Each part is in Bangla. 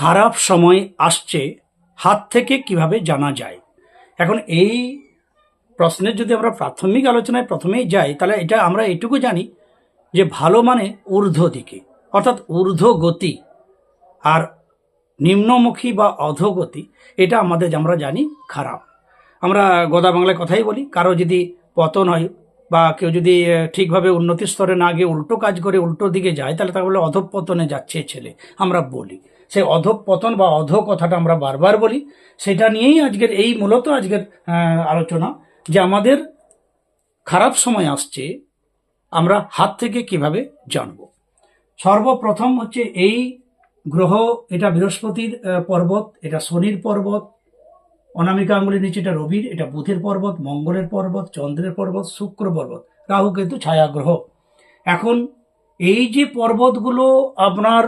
খারাপ সময় আসছে, হাত থেকে কীভাবে জানা যায়? এখন এই প্রশ্নের যদি আমরা প্রাথমিক আলোচনায় প্রথমেই যাই, তাহলে এটা আমরা এটুকু জানি যে ভালো মানে ঊর্ধ্ব দিকে, অর্থাৎ ঊর্ধ্ব গতি আর নিম্নমুখী বা অধোগতি এটা আমাদের আমরা জানি খারাপ। আমরা গোদা বাংলায় কথাই বলি, কারও যদি পতন হয় বা কেউ যদি ঠিকভাবে উন্নতি স্তরে না গিয়ে উল্টো কাজ করে উল্টো দিকে যায়, তাহলে তাকে বলে অধঃপতনে যাচ্ছে ছেলে, আমরা বলি। সেই অধঃপতন বা অধ কথাটা আমরা বারবার বলি, সেটা নিয়েই আজকের এই মূলত আজকের আলোচনা যে আমাদের খারাপ সময় আসছে, আমরা হাত থেকে কীভাবে জানব। সর্বপ্রথম হচ্ছে এই গ্রহ, এটা বৃহস্পতির পর্বত, এটা শনির পর্বত, অনামিকা আঙ্গুলের নিচে এটা রবির, এটা বুধের পর্বত, মঙ্গলের পর্বত, চন্দ্রের পর্বত, শুক্র পর্বত, রাহু কিন্তু ছায়া গ্রহ। এখন এই যে পর্বতগুলো আপনার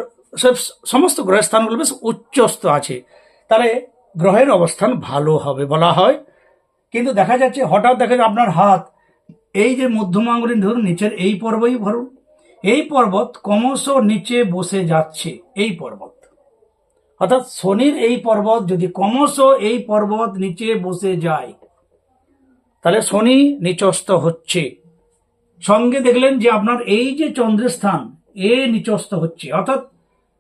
সমস্ত গ্রহের স্থানগুলো বেশ উচ্চস্থ আছে। তাহলে গ্রহের অবস্থান ভালো হবে বলা হয়। কিন্তু দেখা যাচ্ছে হঠাৎ দেখা যায় আপনার হাত, এই যে মধ্যম আঙ্গুলের ধরুন, নিচের এই পর্বই ধরুন, এই পর্বত ক্রমশ নিচে বসে যাচ্ছে, এই পর্বত। অর্থাৎ শনির এই পর্বত যদি ক্রমশ এই পর্বত নিচে বসে যায়, তাহলে শনি নিচস্ত হচ্ছে। সঙ্গে দেখলেন যে আপনার এই যে চন্দ্রের স্থান, এ নিচস্ত হচ্ছে। অর্থাৎ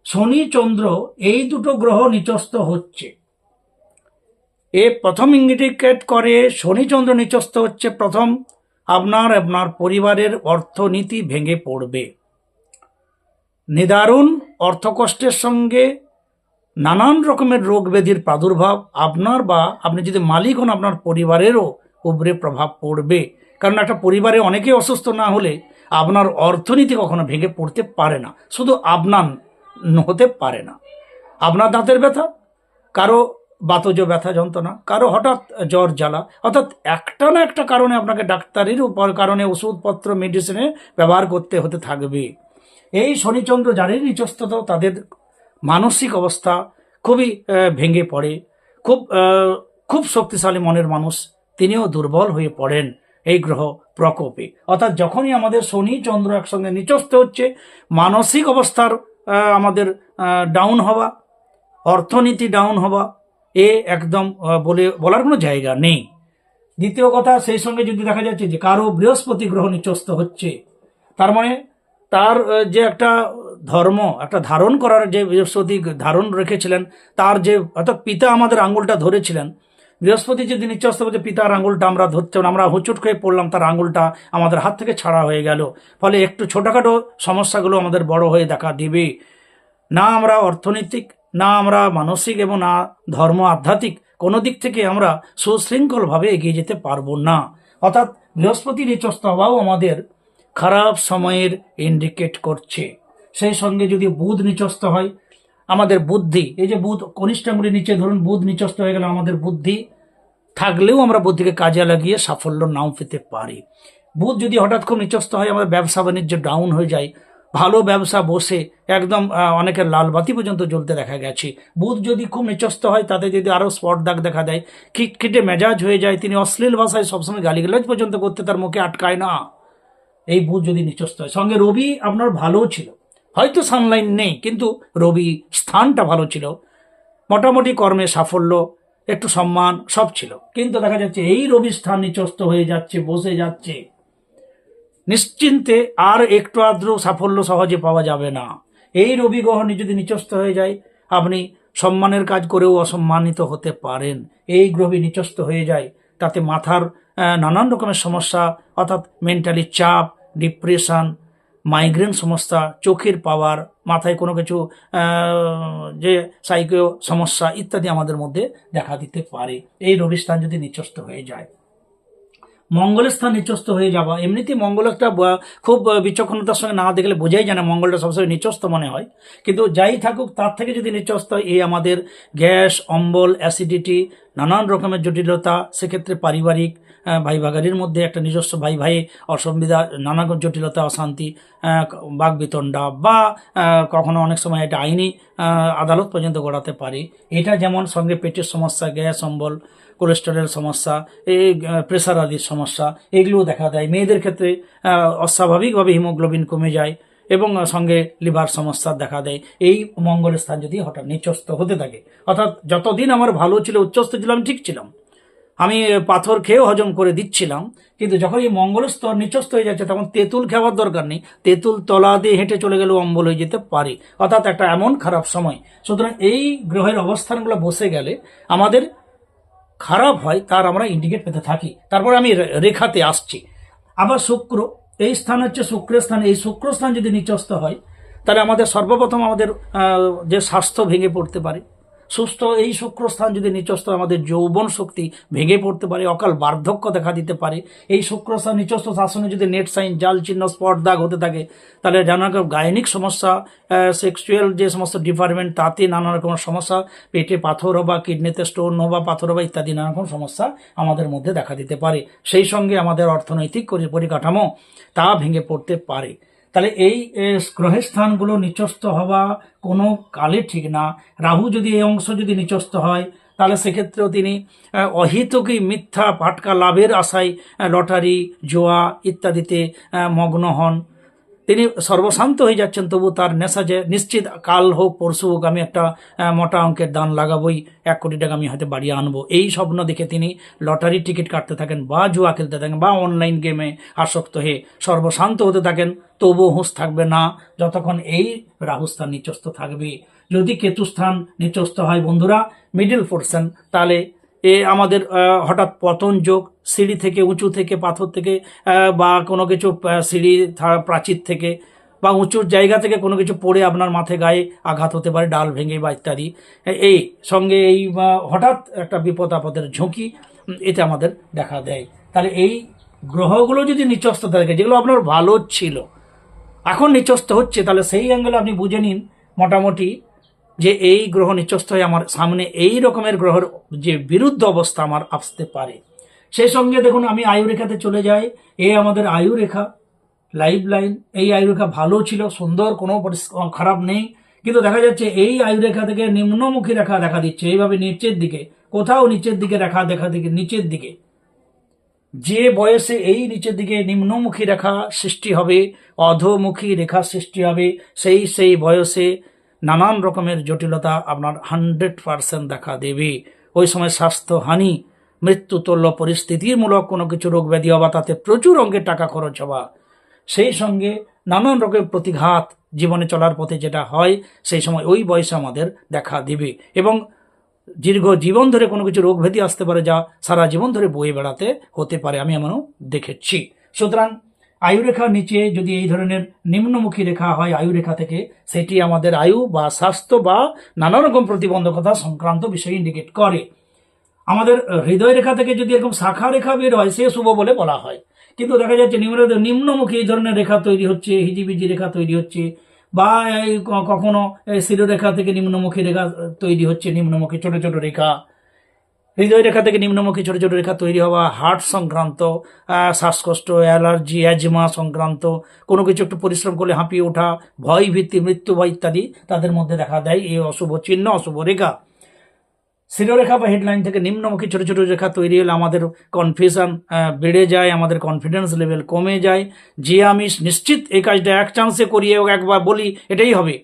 শনি চন্দ্র এই দুটো গ্রহ নিচস্ত হচ্ছে। এ প্রথম ইন্ডিকেট করে, শনি চন্দ্র নিচস্ত হচ্ছে প্রথম, আপনার আপনার পরিবারের অর্থনীতি ভেঙে পড়বে। নিদারুণ অর্থকষ্টের সঙ্গে নানান রকমের রোগ ব্যাধির প্রাদুর্ভাব আপনার বা আপনি যদি মালিক হন, আপনার পরিবারেরও উপরে প্রভাব পড়বে। কারণ একটা পরিবারে অনেকে অসুস্থ না হলে আপনার অর্থনীতি কখনো ভেঙে পড়তে পারে না। শুধু আপনার হতে পারে না। আপনার দাঁতের ব্যথা, কারও বাতজ ব্যথা যন্ত্রণা, কারও হঠাৎ জ্বর, জ্বালা, অর্থাৎ একটা না একটা কারণে আপনাকে ডাক্তারের উপর, কারণে ওষুধপত্র মেডিসিনে ব্যবহার করতে হতে থাকবে। এই শনিচন্দ্র যাদের নিচস্তত তাদের মানসিক অবস্থা খুবই ভেঙে পড়ে। খুব খুব শক্তিশালী মনের মানুষ, তিনিও দুর্বল হয়ে পড়েন এই গ্রহ প্রকোপে। অর্থাৎ যখনই আমাদের শনি চন্দ্র একসঙ্গে নিচস্ত হচ্ছে, মানসিক অবস্থার আমাদের ডাউন হওয়া, অর্থনীতি ডাউন হওয়া, এ একদম বলে, বলার কোনো জায়গা নেই। দ্বিতীয় কথা, সেই সঙ্গে যদি দেখা যাচ্ছে যে কারও বৃহস্পতি গ্রহ নিচস্ত হচ্ছে, তার মানে তার যে একটা ধর্ম, একটা ধারণ করার যে বৃহস্পতি ধারণ রেখেছিলেন, তার যে, অর্থাৎ পিতা আমাদের আঙ্গুলটা ধরেছিলেন বৃহস্পতি যদি নিচস্ত হচ্ছে পিতার আঙুলটা আমরা ধরতে আমরা হুচুট খেয়ে পড়লাম, তার আঙুলটা আমাদের হাত থেকে ছাড়া হয়ে গেল। ফলে একটু ছোটোখাটো সমস্যাগুলো আমাদের বড় হয়ে দেখা দিবে। না আমরা অর্থনৈতিক, না আমরা মানসিক এবং না ধর্ম আধ্যাত্মিক, কোনো দিক থেকে আমরা সুশৃঙ্খলভাবে এগিয়ে যেতে পারব না। অর্থাৎ বৃহস্পতি নিচস্ত হওয়াও আমাদের খারাপ সময়ের ইন্ডিকেট করছে। সেই সঙ্গে যদি বুধ নিচস্ত হয় আমাদের বুদ্ধি, এই যে বুধ কনিষ্ঠাঙ্গুলির নিচে ধরুন বুধ নিচস্ত হয়ে গেলে আমাদের বুদ্ধি, থাকলেও আমরা বুদ্ধিকে কাজে লাগিয়ে সাফল্য নাও পেতে পারি। বুধ যদি হঠাৎ খুব নিচস্ত হয় আমাদের ব্যবসা বাণিজ্য ডাউন হয়ে যায়, ভালো ব্যবসা বসে একদম অনেকের লাল বাতি পর্যন্ত জ্বলতে দেখা গেছে। বুধ যদি খুব নিচস্ত হয়, তাতে যদি আরও স্পট দাগ দেখা দেয়, খিটখিটে মেজাজ হয়ে যায়, তিনি অশ্লীল ভাষায় সবসময় গালিগালাজ পর্যন্ত করতে তার মুখে আটকায় না। এই বুধ যদি নিচস্ত হয়, সঙ্গে রবি আপনার ভালোও ছিল। হয়তো সানলাইন নেই, কিন্তু রবি স্থানটা ভালো ছিল। মোটামুটি কর্মে সাফল্য, একটু সম্মান, সব ছিল। কিন্তু দেখা যাচ্ছে এই রবি স্থান নিচস্ত হয়ে যাচ্ছে, বসে যাচ্ছে। নিশ্চিন্তে আর একটু আদ্র সাফল্য সহজে পাওয়া যাবে না। এই রবি গ্রহ যদি নিচস্ত হয়ে যায়, আপনি সম্মানের কাজ করেও অসম্মানিত হতে পারেন। এই গ্রহী নিচস্ত হয়ে যায়, তাতে মাথার নানান রকমের সমস্যা, অর্থাৎ মেন্টালি চাপ ডিপ্রেশন মাইগ্রেন সমস্যা, চোখের পাওয়ার, মাথায় কোনো কিছু যে সাইকো সমস্যা ইত্যাদি আমাদের মধ্যে দেখা দিতে পারে। এই রবি স্থান যদি নিচস্ত হয়ে যায়। মঙ্গলের স্থান নিচস্ত হয়ে যাওয়া। এমনিতেই মঙ্গল একটা খুব বিচক্ষণতার সঙ্গে না দেখলে বোঝাই যায় না মঙ্গলটা সবসময় নিচস্ত মনে হয়। কিন্তু যাই থাকুক, তার থেকে যদি নিচস্ত এই আমাদের গ্যাস, অম্বল, অ্যাসিডিটি, নানান রকমের জটিলতা, সেক্ষেত্রে পারিবারিক ভাই ভাগারির মধ্যে একটা নিজস্ব ভাই ভাই, অসুবিধা, নানা জটিলতা, অশান্তি বাগবিতণ্ডা বা কখনো অনেক সময় এটা আইনি আদালত পর্যন্ত গড়াতে পারে। এটা যেমন সঙ্গে পেটের সমস্যা, গ্যাস, অম্বল কোলেস্টেরলের সমস্যা এই প্রেশার আদির সমস্যা, এগুলোও দেখা দেয়। মেয়েদের ক্ষেত্রে অস্বাভাবিকভাবে হিমোগ্লোবিন কমে যায় এবং সঙ্গে লিভার সমস্যা দেখা দেয়। এই মঙ্গলের স্থান যদি হঠাৎ নিচস্ত হতে থাকে, অর্থাৎ যতদিন আমার ভালো ছিল, উচ্চস্থ ছিলাম, ঠিক ছিলাম আমি পাথর খেয়েও হজম করে দিচ্ছিলাম, কিন্তু যখন এই মঙ্গল স্তর নিচস্ত হয়ে যাচ্ছে, তখন তেঁতুল খাওয়ার দরকার নেই। তেঁতুল তলা দিয়ে হেঁটে চলে গেলেও অম্বল হয়ে যেতে পারে। অর্থাৎ একটা এমন খারাপ সময়। সুতরাং এই গ্রহের অবস্থানগুলো বসে গেলে আমাদের খারাপ হয়, তার আমরা ইন্ডিকেট পেতে থাকি। তারপর আমি রেখাতে আসছি। আবার শুক্র, এই স্থান হচ্ছে শুক্রের স্থান। এই শুক্র স্থান যদি নিচস্ত হয়, তাহলে আমাদের সর্বপ্রথম আমাদের যে স্বাস্থ্য ভেঙে পড়তে পারে। সুস্থ এই শুক্র স্থান যদি নিচস্ত হয়, আমাদের যৌবন শক্তি ভেঙে পড়তে পারে অকাল বার্ধক্য দেখা দিতে পারে এই শুক্র স্থান নিচস্ত শাসনে যদি নেট সাইন জাল চিহ্ন স্পট দাগ হতে থাকে তাহলে নানা রকম গায়নিক সমস্যা সেক্সুয়াল যে সমস্ত ডিপার্টমেন্ট তাতে নানা রকম সমস্যা পেটে পাথর বা কিডনিতে স্টোন বা পাথর বা ইত্যাদি নানা রকম সমস্যা আমাদের মধ্যে দেখা দিতে পারে। সেই সঙ্গে আমাদের অর্থনৈতিক পরিকাঠামো তা ভেঙে পড়তে পারে। তাহলে এই গ্রহের স্থানগুলো নিচস্ত হওয়া কোনো কালে ঠিক না। রাহু যদি এই অংশ যদি নিচস্ত হয়, তাহলে সেক্ষেত্রেও তিনি অহিতকী মিথ্যা পাটকা লাভের আশায় লটারি, জোয়া ইত্যাদিতে মগ্ন হন। তিনি সর্বশান্ত হয়ে যাচ্ছেন, তবু তার নেশা যে নিশ্চিত, কাল হোক, পরশু হোক, আমি একটা মোটা অঙ্কের দান লাগাবোই, এক কোটি টাকা আমি হয়তো বাড়িয়ে আনব। এই স্বপ্ন দেখে তিনি লটারি টিকিট কাটতে থাকেন বা জুয়া খেলতে থাকেন বা অনলাইন গেমে আসক্ত হয়ে সর্বশান্ত হতে থাকেন, তবুও হুঁশ থাকবে না, যতক্ষণ এই রাহুস্থান নিচস্ত থাকবে। যদি কেতুস্থান নিচস্ত হয়, বন্ধুরা মিডিল পোর্শন তাহলে এ আমাদের হঠাৎ পতন যোগ সিঁড়ি থেকে, উঁচু থেকে, পাথর থেকে বা কোনো কিছু সিঁড়ি প্রাচীর থেকে, বা উঁচুর জায়গা থেকে কোনো কিছু পড়ে আপনার মাথায় গায়ে আঘাত হতে পারে, ডাল ভেঙে বা ইত্যাদি। এই সঙ্গে এই হঠাৎ একটা বিপদ আপদের ঝুঁকি এটা আমাদের দেখা দেয়। তাহলে এই গ্রহগুলো যদি নিচস্ত থাকে, যেগুলো আপনার ভালো ছিল, এখন নিচস্ত হচ্ছে, তাহলে সেই অ্যাঙ্গেলে আপনি বুঝে নিন মোটামুটি যে এই গ্রহ নিচস্ত হয়ে আমার সামনে এই রকমের গ্রহের যে বিরুদ্ধ অবস্থা আমার আসতে পারে। সেই সঙ্গে দেখুন, আমি আয়ু রেখাতে চলে যাই। এ আমাদের আয়ু রেখা লাইফ লাইন এই আয়ু রেখা ভালো ছিল, সুন্দর, কোনো খারাপ নেই। কিন্তু দেখা যাচ্ছে, এই আয়ু রেখা থেকে নিম্নমুখী রেখা দেখা দিচ্ছে। এইভাবে নিচের দিকে, কোথাও নিচের দিকে রেখা দেখা দিকে নিচের দিকে। যে বয়সে এই নিচের দিকে নিম্নমুখী রেখা সৃষ্টি হবে, অধোমুখী রেখা সৃষ্টি হবে, সেই সেই বয়সে নানান রকমের জটিলতা আপনার হান্ড্রেড পারসেন্ট দেখা দেবে। ওই সময় স্বাস্থ্যহানি মৃত্যুতুল্য পরিস্থিতিমূলক কোনো কিছু রোগ ব্যাধি হওয়া তাতে প্রচুর অঙ্কের টাকা খরচ হওয়া। সেই সঙ্গে নানান রকমের প্রতিঘাত জীবনে চলার পথে যেটা হয়, সেই সময় ওই বয়সে আমাদের দেখা দিবে। এবং দীর্ঘ জীবন ধরে কোনো কিছু রোগ ব্যাধি আসতে পারে যা সারা জীবন ধরে বয়ে বেড়াতে হতে পারে, আমি এমনও দেখেছি। সুতরাং আয়ুরেখার নিচে যদি এই ধরনের নিম্নমুখী রেখা হয়, আয়ুরেখা থেকে, সেটি আমাদের আয়ু বা স্বাস্থ্য বা নানা রকম প্রতিবন্ধকতা সংক্রান্ত বিষয় ইন্ডিকেট করে। আমাদের হৃদয় রেখা থেকে যদি এরকম শাখা রেখা বের হয়, সে শুভ বলে বলা হয়। কিন্তু দেখা যাচ্ছে নিম্ন নিম্নমুখী এই ধরনের রেখা তৈরি হচ্ছে, হিজিবিজি রেখা তৈরি হচ্ছে, বা কখনো শিরোরেখা থেকে নিম্নমুখী রেখা তৈরি হচ্ছে নিম্নমুখী ছোট ছোট রেখা। হৃদয় রেখা থেকে নিম্নমুখী ছোট ছোট রেখা তৈরি হওয়া, হার্ট সংক্রান্ত শ্বাসকষ্ট, অ্যালার্জি, অ্যাজমা সংক্রান্ত, কোনো কিছু একটু পরিশ্রম করলে হাঁপিয়ে ওঠা ভয় ভিত্তি মৃত্যু ভয় ইত্যাদি তাদের মধ্যে দেখা দেয় এই অশুভ চিহ্ন, অশুভ রেখা। শিরোরেখা বা হেডলাইন থেকে নিম্নমুখী ছোট ছোট রেখা তৈরি হলে আমাদের কনফিউশন বেড়ে যায়, আমাদের কনফিডেন্স লেভেল কমে যায়। যে আমি নিশ্চিত এই কাজটা এক চান্সে করিয়ে একবার বলি, এটাই হবে।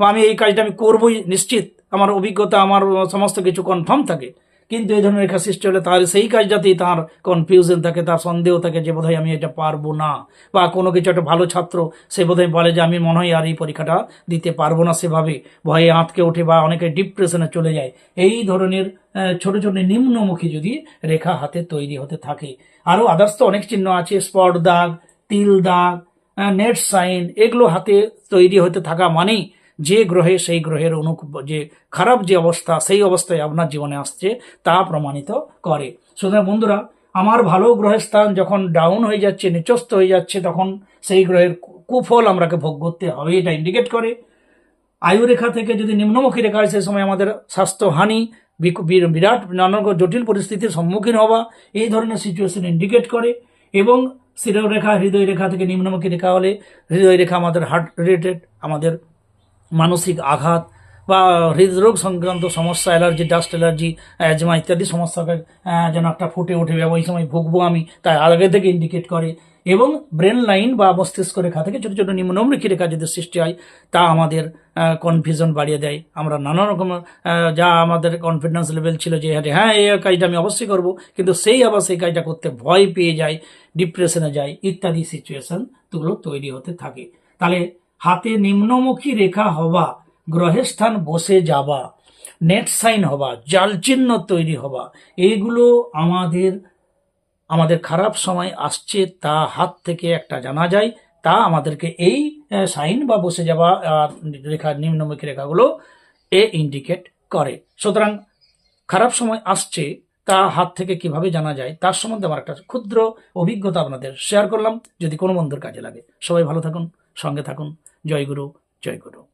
বা আমি এই কাজটা আমি করবই নিশ্চিত। আমার অভিজ্ঞতা, আমার সমস্ত কিছু কনফার্ম থাকে। কিন্তু এই ধরনের রেখা সৃষ্টি হলে তার সেই কাজটাতেই তার কনফিউশন থাকে, তার সন্দেহ থাকে যে বোধহয় আমি এটা পারব না। বা কোনো কিছু একটা ভালো ছাত্র সে বোধহয় বলে যে, আমি মনে হয় আর এই পরীক্ষাটা দিতে পারব না সেভাবে। ভয়ে আঁতকে ওঠে বা অনেকে ডিপ্রেশনে চলে যায়। এই ধরনের ছোট ছোট নিম্নমুখী যদি রেখা হাতে তৈরি হতে থাকে। আরও আদার্স তো অনেক চিহ্ন আছে স্পট দাগ, তিল দাগ নেট সাইন এগুলো হাতে তৈরি হতে থাকা মানেই যে গ্রহে সেই গ্রহের অনু যে খারাপ যে অবস্থা, সেই অবস্থায় আপনার জীবনে আসছে, তা প্রমাণিত করে। সুতরাং বন্ধুরা, আমার ভালো গ্রহের স্থান যখন ডাউন হয়ে যাচ্ছে নিচস্ত হয়ে যাচ্ছে, তখন সেই গ্রহের কুফল আমরাকে ভোগ করতে হবে, এটা ইন্ডিকেট করে। আয়ু রেখা থেকে যদি নিম্নমুখী রেখা হয় সেই সময় আমাদের স্বাস্থ্যহানি বিরাট নানা রকম জটিল পরিস্থিতির সম্মুখীন হওয়া, এই ধরনের সিচুয়েশন ইন্ডিকেট করে। এবং শিরোরেখা হৃদয় রেখা থেকে নিম্নমুখী রেখা হলে হৃদয় রেখা আমাদের হার্ট রিলেটেড আমাদের মানসিক আঘাত বা হৃদরোগ সংক্রান্ত সমস্যা অ্যালার্জি ডাস্ট অ্যালার্জি অ্যাজমা ইত্যাদি সমস্যাকে যেন একটা ফুটে উঠবে এবং ওই সময় ভুগবো আমি তাই আগে থেকে ইন্ডিকেট করে। এবং ব্রেন লাইন বা মস্তিষ্ক রেখা থেকে ছোটো ছোটো নিম্নমুখী রেখা যদি সৃষ্টি হয় তা আমাদের কনফিউশন বাড়িয়ে দেয়। আমরা নানা রকম যা আমাদের কনফিডেন্স লেভেল ছিল যে হ্যাঁ, হ্যাঁ এই কাজটা আমি অবশ্যই করব। কিন্তু সেই আবার সেই কাজটা করতে ভয় পেয়ে যায় ডিপ্রেশনে যায় ইত্যাদি সিচুয়েশানগুলো তৈরি হতে থাকে। তাহলে হাতে নিম্নমুখী রেখা হওয়া গ্রহের স্থান বসে যাওয়া, নেট সাইন হওয়া, জাল চিহ্ন তৈরি হওয়া, এইগুলো আমাদের আমাদের খারাপ সময় আসছে তা হাত থেকে একটা জানা যায়, তা আমাদেরকে এই সাইন বা বসে যাওয়া রেখা, নিম্নমুখী রেখাগুলো এ ইন্ডিকেট করে। সুতরাং খারাপ সময় আসছে তা হাত থেকে কীভাবে জানা যায়, তার সম্বন্ধে আমার একটা ক্ষুদ্র অভিজ্ঞতা আপনাদের শেয়ার করলাম, যদি কোনো বন্ধুর কাজে লাগে। সবাই ভালো থাকুন, সঙ্গে থাকুন। জয় গুরু জয় গুরু।